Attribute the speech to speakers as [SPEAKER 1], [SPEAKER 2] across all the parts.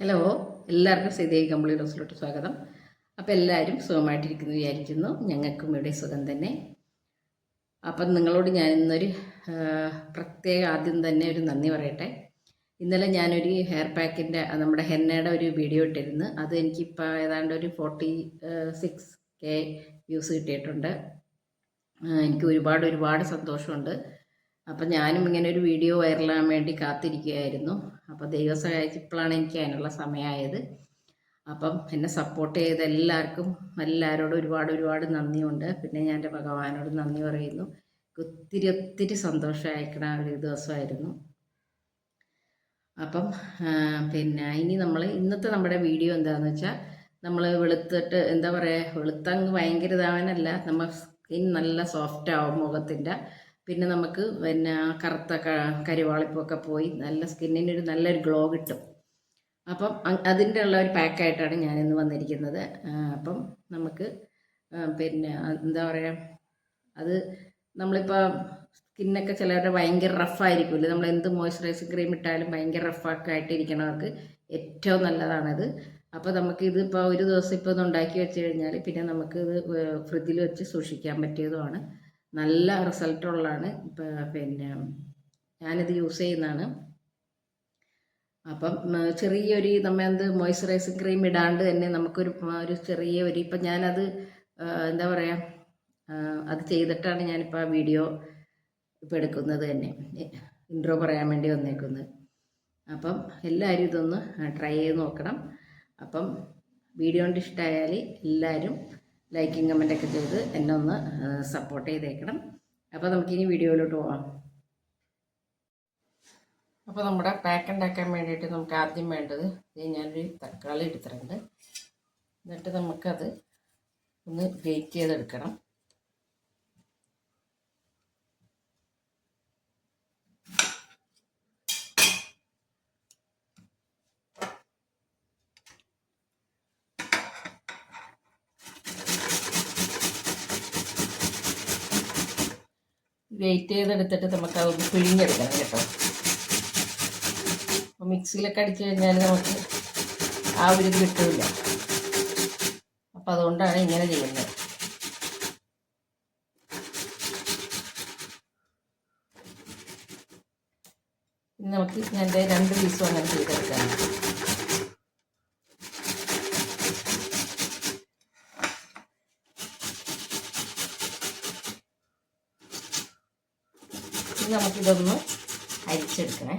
[SPEAKER 1] Hello എല്ലാവർക്കും സീതയെ കമ്പിളി ഹൗസിലോട്ട് സ്വാഗതം. അപ്പോൾ എല്ലാവരും സുഖമായിട്ടിരിക്കുന്നു വിചാരിക്കുന്നു. ഞങ്ങൾക്കും ഇവിടെ സുഖം തന്നെ. അപ്പം നിങ്ങളോട് ഞാൻ ഇന്നൊരു പ്രത്യേക ആദ്യം തന്നെ ഒരു നന്ദി പറയട്ടെ. ഇന്നലെ ഞാനൊരു ഹെയർ പാക്കിന്റെ നമ്മുടെ ഹെന്നയുടെ ഒരു വീഡിയോ ഇട്ടിരുന്നു. അത് എനിക്കിപ്പോൾ ഏതാണ്ട് ഒരു ഫോർട്ടി സിക്സ് കെ വ്യൂസ് കിട്ടിയിട്ടുണ്ട്. എനിക്ക് ഒരുപാട് ഒരുപാട് സന്തോഷമുണ്ട്. അപ്പം ഞാനും ഇങ്ങനെ ഒരു വീഡിയോ വൈറലാൻ വേണ്ടി കാത്തിരിക്കുകയായിരുന്നു. അപ്പോൾ ദൈവം സഹായിച്ചപ്പോഴാണ് എനിക്ക് അതിനുള്ള സമയമായത്. അപ്പം എന്നെ സപ്പോർട്ട് ചെയ്ത എല്ലാവർക്കും എല്ലാവരോടും ഒരുപാട് ഒരുപാട് നന്ദിയുണ്ട്. പിന്നെ ഞാൻ എന്റെ ഭഗവാനോട് നന്ദി പറയുന്നു. ഒത്തിരി ഒത്തിരി സന്തോഷമായിക്കണ ഒരു ദിവസമായിരുന്നു. അപ്പം പിന്നെ ഇനി നമ്മൾ ഇന്നത്തെ നമ്മുടെ വീഡിയോ എന്താണെന്ന് വെച്ചാൽ നമ്മൾ വെളുത്തിട്ട് എന്താ പറയുക വെളുത്തങ്ങ് ഭയങ്കര ഇതാവാനല്ല നമ്മൾ സ്കിൻ നല്ല സോഫ്റ്റ് ആവും മുഖത്തിന്റെ. പിന്നെ നമുക്ക് പിന്നെ കറുത്ത കരിവാളിപ്പൊക്കെ പോയി നല്ല സ്കിന്നിന് ഒരു നല്ലൊരു ഗ്ലോ കിട്ടും. അപ്പം അതിന്റെ ഉള്ള ഒരു പാക്കായിട്ടാണ് ഞാനിന്ന് വന്നിരിക്കുന്നത്. അപ്പം നമുക്ക് പിന്നെ എന്താ പറയുക അത് നമ്മളിപ്പോൾ സ്കിന്നൊക്കെ ചിലവരുടെ ഭയങ്കര റഫായിരിക്കുമല്ലോ നമ്മൾ എന്ത് മോയ്സ്ചറൈസിങ് ക്രീം ഇട്ടാലും ഭയങ്കര റഫൊക്കെ ആയിട്ട് ഇരിക്കണവർക്ക് ഏറ്റവും നല്ലതാണത്. അപ്പോൾ നമുക്ക് ഇതിപ്പോൾ ഒരു ദിവസം ഇപ്പോൾ ഇത് ഉണ്ടാക്കി വെച്ച് കഴിഞ്ഞാൽ പിന്നെ നമുക്ക് ഇത് ഫ്രിഡ്ജിൽ വെച്ച് സൂക്ഷിക്കാൻ പറ്റിയതുമാണ്. നല്ല റിസൾട്ടുള്ളതാണ്. പിന്നെ ഞാനിത് യൂസ് ചെയ്യുന്നതാണ്. അപ്പം ചെറിയൊരു നമ്മൾ എന്ത് മോയ്സ്ചറൈസിങ് ക്രീം ഇടാണ്ട് തന്നെ നമുക്കൊരു ഒരു ചെറിയ ഒരു ഇപ്പം ഞാനത് എന്താ പറയുക അത് ചെയ്തിട്ടാണ് ഞാനിപ്പോൾ ആ വീഡിയോ ഇപ്പോൾ എടുക്കുന്നത് തന്നെ. ഇൻട്രോ പറയാൻ വേണ്ടി വന്നേക്കുന്നത്. അപ്പം എല്ലാവരും ഇതൊന്ന് ട്രൈ ചെയ്ത് നോക്കണം. അപ്പം വീഡിയോ കൊണ്ട് ഇഷ്ടമായാൽ എല്ലാവരും ലൈക്കും കമന്റൊക്കെ ചെയ്ത് എന്നെ ഒന്ന് സപ്പോർട്ട് ചെയ്തേക്കണം. അപ്പോൾ നമുക്കിനി വീഡിയോയിലോട്ട് പോവാം. അപ്പോൾ നമ്മുടെ പാക്ക് ഉണ്ടാക്കാൻ വേണ്ടിയിട്ട് നമുക്ക് ആദ്യം വേണ്ടത് ഞാനൊരു തക്കാളി എടുത്തിട്ടുണ്ട്. എന്നിട്ട് നമുക്കത് ഒന്ന് ഗ്രേറ്റ് ചെയ്തെടുക്കണം. ഗ്രേറ്റ് ചെയ്തെടുത്തിട്ട് നമുക്ക് അതൊന്ന് പിഴിഞ്ഞെടുക്കണം കേട്ടോ. അപ്പോൾ മിക്സിയിലൊക്കെ അടിച്ചു കഴിഞ്ഞാൽ നമുക്ക് ആ ഒരു ഇത് കിട്ടില്ല അപ്പം അതുകൊണ്ടാണ് ഇങ്ങനെ ചെയ്യുന്നത്. നമുക്ക് ഞാൻ രണ്ട് പീസും അങ്ങനെ ചെയ്തെടുക്കാം. നമുക്കിതൊന്ന് അരിച്ചെടുക്കണേ.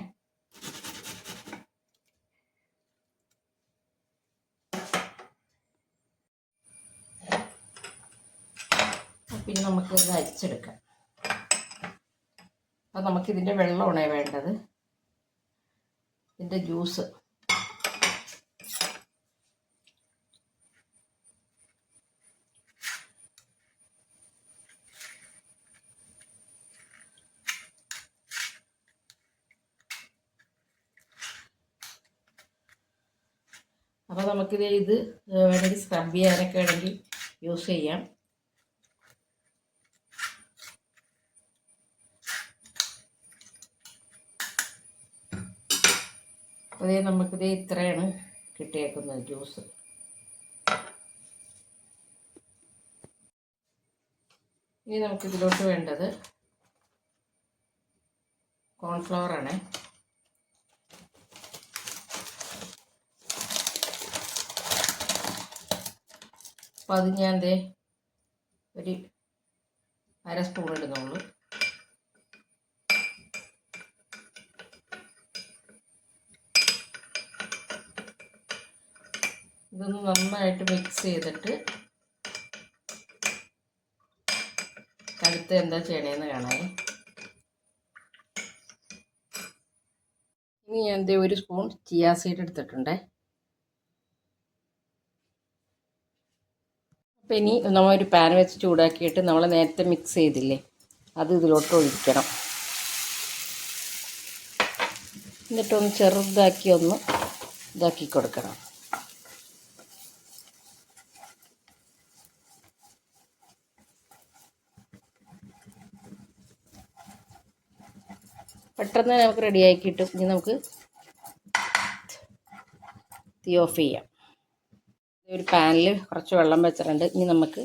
[SPEAKER 1] പിന്നെ നമുക്കിത് അരിച്ചെടുക്കാം. അപ്പം നമുക്കിതിന്റെ വെള്ളമാണ് വേണ്ടത്. ഇതിന്റെ ജ്യൂസ്. അപ്പോൾ നമുക്കിത് ഇത് വേണമെങ്കിൽ സ്ക്രബ് ചെയ്യാനൊക്കെ വേണമെങ്കിൽ യൂസ് ചെയ്യാം. അതേ നമുക്കിത് ഇത്രയാണ് കിട്ടിയേക്കുന്നത് ജ്യൂസ് ഇനി നമുക്കിതിലോട്ട് വേണ്ടത് കോൺഫ്ലവർ അപ്പം അത് ഞാൻ ദേ ഒരു അര സ്പൂൺ ഇടുന്നുള്ളൂ ഇതൊന്ന് നന്നായിട്ട് മിക്സ് ചെയ്തിട്ട് അടുത്ത് എന്താ ചെയ്യണേന്ന് കാണാം ഇനി ഞാൻ ഒരു സ്പൂൺ ചിയാ സീഡ് എടുത്തിട്ടുണ്ടേ. അപ്പം ഇനി നമ്മൾ ഒരു പാൻ വെച്ച് ചൂടാക്കിയിട്ട് നമ്മൾ നേരത്തെ മിക്സ് ചെയ്തില്ലേ അത് ഇതിലോട്ട് ഒഴിക്കണം. എന്നിട്ടൊന്ന് ചെറുതാക്കി ഒന്ന് ഇതാക്കി കൊടുക്കണം. പെട്ടെന്ന് നമുക്ക് റെഡിയാക്കി കിട്ടും ഇനി നമുക്ക് തീ ഓഫ് ചെയ്യാം. ഒരു പാനിൽ കുറച്ച് വെള്ളം വെച്ചിട്ടുണ്ട്. ഇനി നമുക്ക്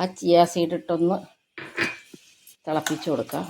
[SPEAKER 1] ആ ചിയാ സീഡ് ഇട്ടൊന്ന് തിളപ്പിച്ച് കൊടുക്കാം.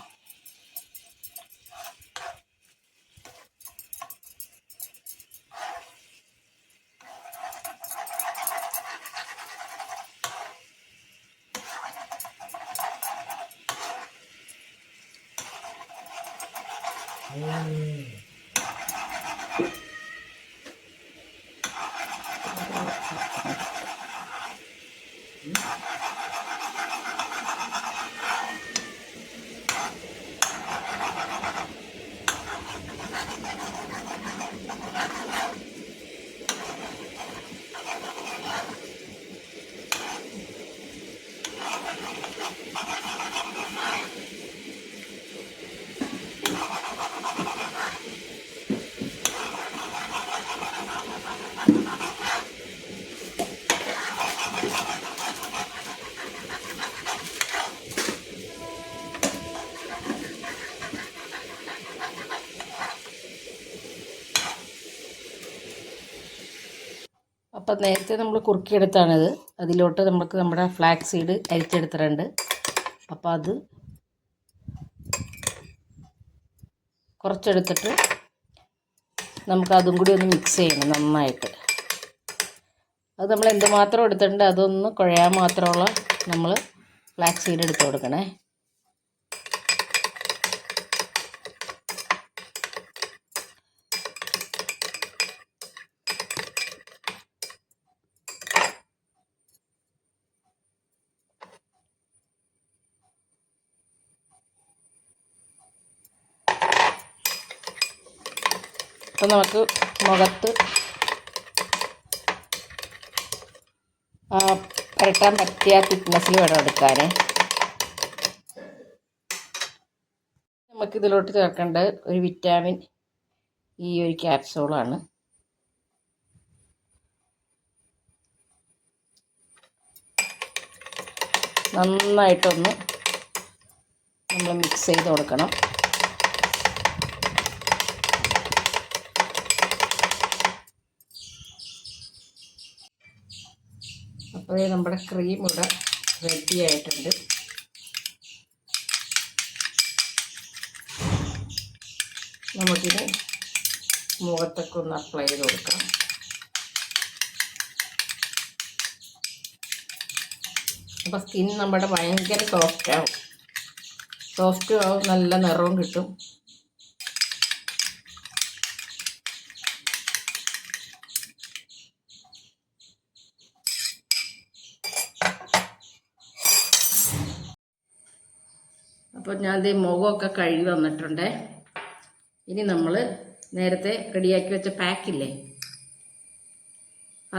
[SPEAKER 1] അപ്പം നേരത്തെ നമ്മൾ കുറുക്കിയെടുത്താണിത് അതിലോട്ട് നമുക്ക് നമ്മുടെ ഫ്ലാക്സ് സീഡ് അരിച്ചെടുത്തിട്ടുണ്ട്. അപ്പോൾ അത് കുറച്ചെടുത്തിട്ട് നമുക്ക് അതും കൂടി ഒന്ന് മിക്സ് ചെയ്യണം നന്നായിട്ട്. അത് നമ്മൾ എന്തുമാത്രം എടുത്തിട്ടുണ്ട് അതൊന്ന് കുഴയാൻ മാത്രമുള്ള നമ്മൾ ഫ്ലാക്സ് സീഡ് എടുത്ത് കൊടുക്കണേ. നമുക്ക് മുഖത്ത് പുരട്ടാൻ പറ്റിയ തിക്നെസ്സിൽ വേണം എടുക്കാൻ നമുക്ക് ഇതിലോട്ട് ചേർക്കേണ്ടത് ഒരു വിറ്റാമിൻ ഈ ഒരു ക്യാപ്സൂളാണ് നന്നായിട്ടൊന്ന് നമ്മൾ മിക്സ് ചെയ്ത് കൊടുക്കണം. അപ്പോൾ നമ്മുടെ ക്രീം ഇവിടെ റെഡി ആയിട്ടുണ്ട്. നമുക്കിത് മുഖത്തൊക്കെ ഒന്ന് അപ്ലൈ ചെയ്ത് കൊടുക്കാം. അപ്പോൾ സ്കിൻ നമ്മുടെ ഭയങ്കര സോഫ്റ്റ് ആവും സോഫ്റ്റ് ആവും നല്ല നിറവും കിട്ടും. അപ്പോൾ ഞാൻ ഇത് മുഖമൊക്കെ കഴുകി വന്നിട്ടുണ്ട്. ഇനി നമ്മൾ നേരത്തെ റെഡിയാക്കി വെച്ച പാക്കില്ലേ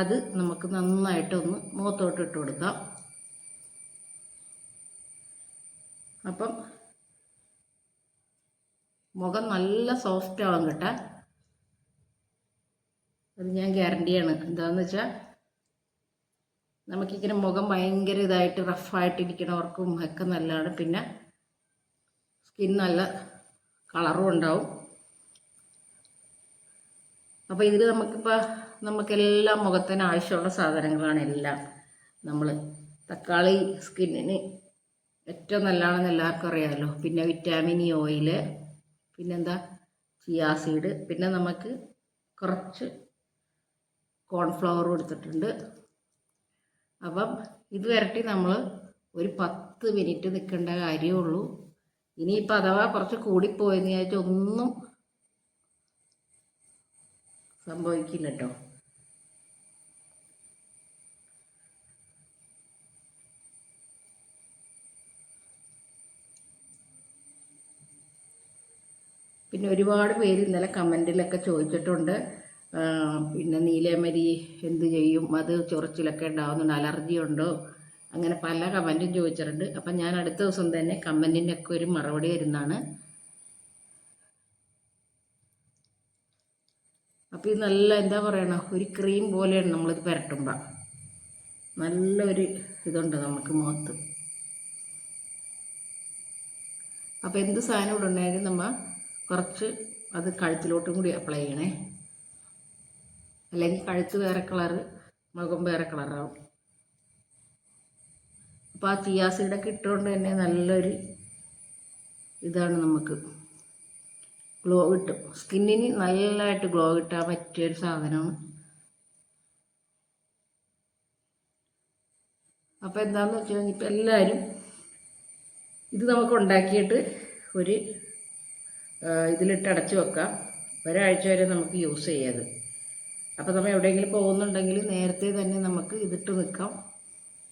[SPEAKER 1] അത് നമുക്ക് നന്നായിട്ടൊന്ന് മുഖത്തോട്ട് ഇട്ട് കൊടുക്കാം. അപ്പം മുഖം നല്ല സോഫ്റ്റ് ആവാൻ കേട്ടാ. അത് ഞാൻ ഗ്യാരണ്ടിയാണ് എന്താന്ന് വെച്ചാൽ നമുക്കിങ്ങനെ മുഖം ഭയങ്കര ഇതായിട്ട് റഫായിട്ടിരിക്കണവർക്കും ഒക്കെ നല്ലതാണ്. പിന്നെ സ്കിൻ നല്ല കളറും ഉണ്ടാവും. അപ്പോൾ ഇതിൽ നമുക്കിപ്പോൾ നമുക്കെല്ലാം മുഖത്തിന് ആവശ്യമുള്ള സാധനങ്ങളാണ് എല്ലാം. നമ്മൾ തക്കാളി സ്കിന്നിന് ഏറ്റവും നല്ലതാണെന്ന് എല്ലാവർക്കും അറിയാമല്ലോ പിന്നെ വിറ്റാമിൻ ഇ ഓയിൽ പിന്നെന്താ? ചിയാസീഡ് പിന്നെ നമുക്ക് കുറച്ച് കോൺഫ്ലവർ എടുത്തിട്ടുണ്ട് അപ്പം ഇത് വരട്ടി നമ്മൾ ഒരു പത്ത് മിനിറ്റ് നിൽക്കേണ്ട കാര്യമേ ഉള്ളൂ. ഇനിയിപ്പോൾ അഥവാ കുറച്ച് കൂടിപ്പോയെന്ന് വിചാരിച്ചാൽ ഒന്നും സംഭവിക്കില്ല കേട്ടോ പിന്നെ ഒരുപാട് പേര് ഇന്നലെ കമന്റിലൊക്കെ ചോദിച്ചിട്ടുണ്ട്. പിന്നെ നീലേമരി എന്ത് ചെയ്യും? അത് ചൊറിച്ചിലൊക്കെ ഉണ്ടാവുന്നുണ്ട്. അലർജി ഉണ്ടോ അങ്ങനെ പല കമന്റും ചോദിച്ചിട്ടുണ്ട്. അപ്പം ഞാൻ അടുത്ത ദിവസം തന്നെ കമന്റിന്റെ ഒക്കെ ഒരു മറുപടി വരുന്നതാണ് അപ്പോൾ ഇത് നല്ല എന്താ പറയണ ഒരു ക്രീം പോലെയാണ് നമ്മളിത് പുരട്ടുമ്പോൾ നല്ലൊരു ഇതുണ്ട് നമുക്ക് മുഖത്ത്. അപ്പോൾ എന്ത് സാധനം ഇവിടെ ഉണ്ടായാലും നമ്മൾ കുറച്ച് അത് കഴുത്തിലോട്ടും കൂടി അപ്ലൈ ചെയ്യണേ. അല്ലെങ്കിൽ കഴുത്ത് വേറെ കളറ് മുഖം വേറെ കളറാവും അപ്പോൾ ആ തീയാസിയുടെ കിട്ടുകൊണ്ട് തന്നെ നല്ലൊരു ഇതാണ് നമുക്ക്. ഗ്ലോ കിട്ടും. സ്കിന്നിന് നല്ലതായിട്ട് ഗ്ലോ കിട്ടാൻ പറ്റിയൊരു സാധനമാണ്. അപ്പോൾ എന്താണെന്ന് വെച്ച് കഴിഞ്ഞാൽ ഇപ്പം എല്ലാവരും ഇത് നമുക്ക് ഉണ്ടാക്കിയിട്ട് ഒരു ഇതിലിട്ട് അടച്ചു വെക്കാം. ഒരാഴ്ച വരെ നമുക്ക് യൂസ് ചെയ്യാത് അപ്പോൾ നമ്മൾ എവിടെയെങ്കിലും പോകുന്നുണ്ടെങ്കിൽ നേരത്തെ തന്നെ നമുക്ക് ഇതിട്ട് നിൽക്കാം.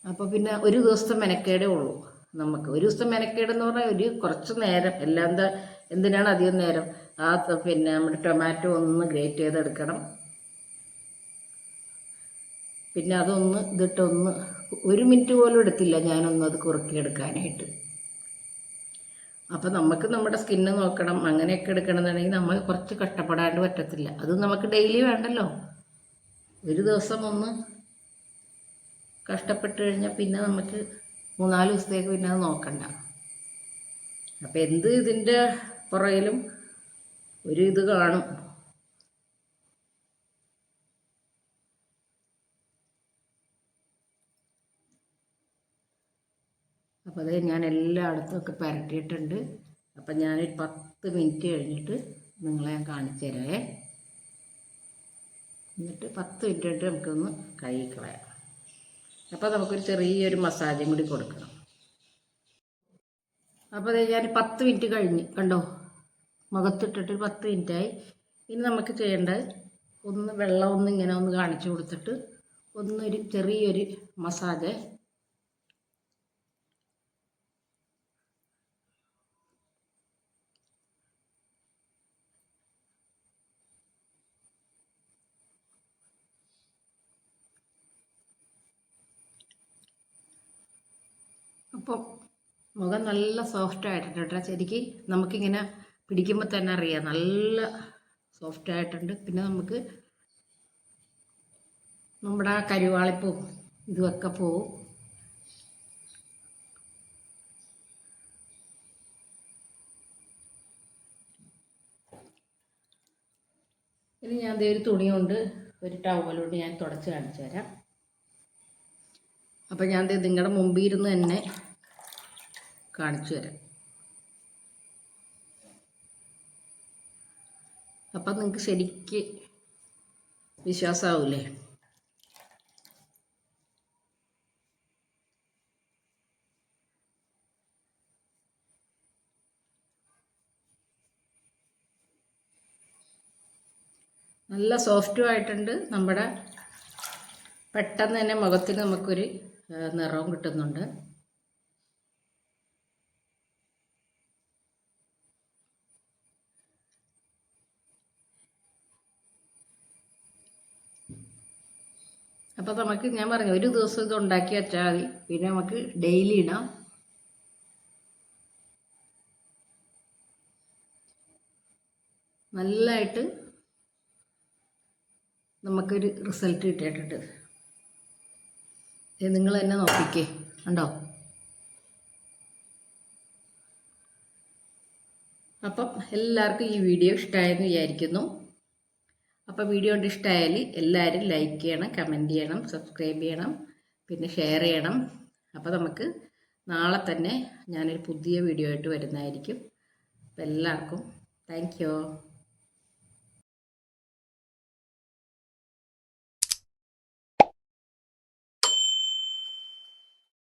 [SPEAKER 1] അപ്പോൾ പിന്നെ ഒരു ദിവസത്തെ മെനക്കേടേ ഉള്ളൂ നമുക്ക്. ഒരു ദിവസത്തെ മെനക്കേടെന്ന് പറഞ്ഞാൽ ഒരു കുറച്ച് നേരം. എല്ലാം എന്താ എന്തിനാണ് അധികം നേരം? ആ പിന്നെ നമ്മുടെ ടൊമാറ്റോ ഒന്ന് ഗ്രേറ്റ് ചെയ്തെടുക്കണം. പിന്നെ അതൊന്ന് ഇതിട്ടൊന്ന് ഒരു മിനിറ്റ് പോലും എടുത്തില്ല ഞാനൊന്നും അത് കുറുക്കിയെടുക്കാനായിട്ട്. അപ്പം നമുക്ക് നമ്മുടെ സ്കിന്ന് നോക്കണം അങ്ങനെയൊക്കെ എടുക്കണമെന്നുണ്ടെങ്കിൽ നമ്മൾ കുറച്ച് കഷ്ടപ്പെടാണ്ട് പറ്റത്തില്ല. അത് നമുക്ക് ഡെയിലി വേണ്ടല്ലോ. ഒരു ദിവസം ഒന്ന് കഷ്ടപ്പെട്ട് കഴിഞ്ഞാൽ പിന്നെ നമുക്ക് മൂന്നാൽ ദിവസത്തേക്ക് പിന്നെ അത് നോക്കണ്ട. അപ്പം എന്ത് ഇതിന്റെ പുറകിലും ഒരു ഇത് കാണും. അപ്പോൾ അത് ഞാൻ എല്ലായിടത്തും ഒക്കെ പരട്ടിയിട്ടുണ്ട്. അപ്പം ഞാനൊരു പത്ത് മിനിറ്റ് കഴിഞ്ഞിട്ട് നിങ്ങളെ ഞാൻ കാണിച്ചു തരാം എന്നിട്ട് പത്ത് മിനിറ്റ് കഴിഞ്ഞിട്ട് നമുക്കൊന്ന് കഴുകി കളയാം. അപ്പോൾ നമുക്കൊരു ചെറിയൊരു മസാജും കൂടി കൊടുക്കണം. അപ്പോൾ ദേ ഞാൻ പത്ത് മിനിറ്റ് കഴിഞ്ഞ്. കണ്ടോ? മുഖത്തിട്ടിട്ട് പത്ത് മിനിറ്റായി. ഇനി നമുക്ക് ചെയ്യേണ്ടത് ഒന്ന് വെള്ളം ഒന്ന് ഇങ്ങനെ ഒന്ന് കാണിച്ചു കൊടുത്തിട്ട് ഒന്നൊരു ചെറിയൊരു മസാജ്. അപ്പം മുഖം നല്ല സോഫ്റ്റ് ആയിട്ടുണ്ട് കേട്ടോ. ശരിക്ക് നമുക്കിങ്ങനെ പിടിക്കുമ്പോൾ തന്നെ അറിയാം. നല്ല സോഫ്റ്റ് ആയിട്ടുണ്ട്. പിന്നെ നമുക്ക് നമ്മുടെ ആ കരുവാളിപ്പും ഇതുമൊക്കെ പോവും. ഇനി ഞാൻ ഒരു തുണി കൊണ്ട് ഒരു ടവലുകൊണ്ട് ഞാൻ തുടച്ച് കാണിച്ചു തരാം. അപ്പം ഞാൻ നിങ്ങളുടെ മുമ്പിൽ ഇരുന്ന് തന്നെ കാണിച്ചു തരാം. അപ്പം നിങ്ങൾക്ക് ശരിക്ക് വിശ്വാസമാവൂലേ നല്ല സോഫ്റ്റും ആയിട്ടുണ്ട്. നമ്മുടെ പെട്ടെന്ന് തന്നെ മുഖത്തിന് നമുക്കൊരു നിറവും കിട്ടുന്നുണ്ട്. അപ്പോൾ നമുക്ക് ഞാൻ പറഞ്ഞു ഒരു ദിവസം ഇത് ഉണ്ടാക്കി വെച്ചാൽ മതി. പിന്നെ നമുക്ക് ഡെയിലി ഇടാം. നല്ലതായിട്ട് നമുക്കൊരു റിസൾട്ട് കിട്ടിയിട്ടുണ്ട്. നിങ്ങൾ തന്നെ നോക്കിക്കേ ഉണ്ടോ അപ്പം എല്ലാവർക്കും ഈ വീഡിയോ ഇഷ്ടമായെന്ന് വിചാരിക്കുന്നു. അപ്പോൾ വീഡിയോ കൊണ്ട് ഇഷ്ടമായാൽ എല്ലാവരും ലൈക്ക് ചെയ്യണം കമന്റ് ചെയ്യണം സബ്സ്ക്രൈബ് ചെയ്യണം പിന്നെ ഷെയർ ചെയ്യണം. അപ്പോൾ നമുക്ക് നാളെ തന്നെ ഞാനൊരു പുതിയ വീഡിയോ ആയിട്ട് വരുന്നതായിരിക്കും. അപ്പോൾ എല്ലാവർക്കും താങ്ക്